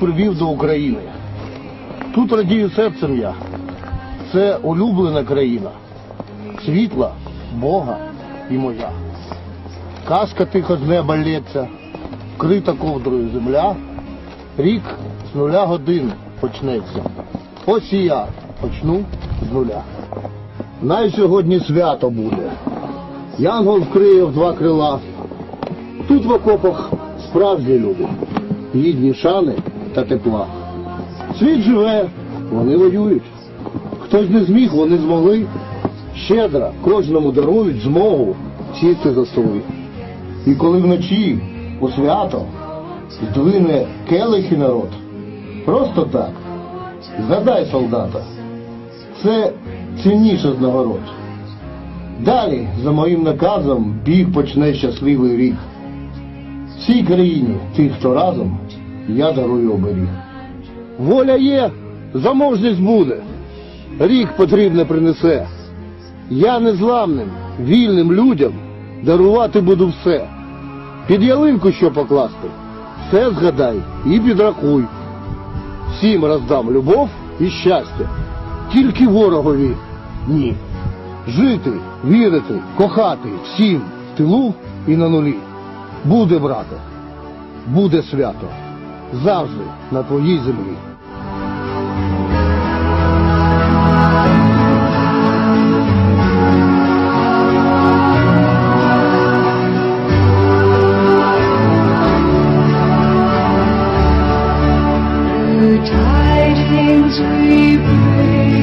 привів до України. Тут радію серцем я. Це улюблена країна. Світла, Бога і моя. Казка тихо з неба лється, вкрита ковдрою земля. Рік з нуля годин почнеться. Ось і я почну з нуля. Най сьогодні свято буде. Янгол вкриє в два крила. Тут в окопах справжні люди, гідні шани та тепла. Світ живе, вони воюють. Хтось не зміг, вони змогли. Щедро кожному дарують змогу сісти за столи. І коли вночі у свято здвине келихи народ, просто так, згадай солдата, це цінніше з нагород. Далі, за моїм наказом, біг почне щасливий рік. Цій країні, тих, хто разом, я дарую оберіг. Воля є, заможність буде, рік потрібне принесе. Я незламним, вільним людям дарувати буду все. Під ялинку що покласти, все згадай і підрахуй. Всім роздам любов і щастя, тільки ворогові ні. Жити, вірити, кохати всім в тилу і на нулі. Буде, брате, буде свято, завжди на твоїй землі. The tidings we to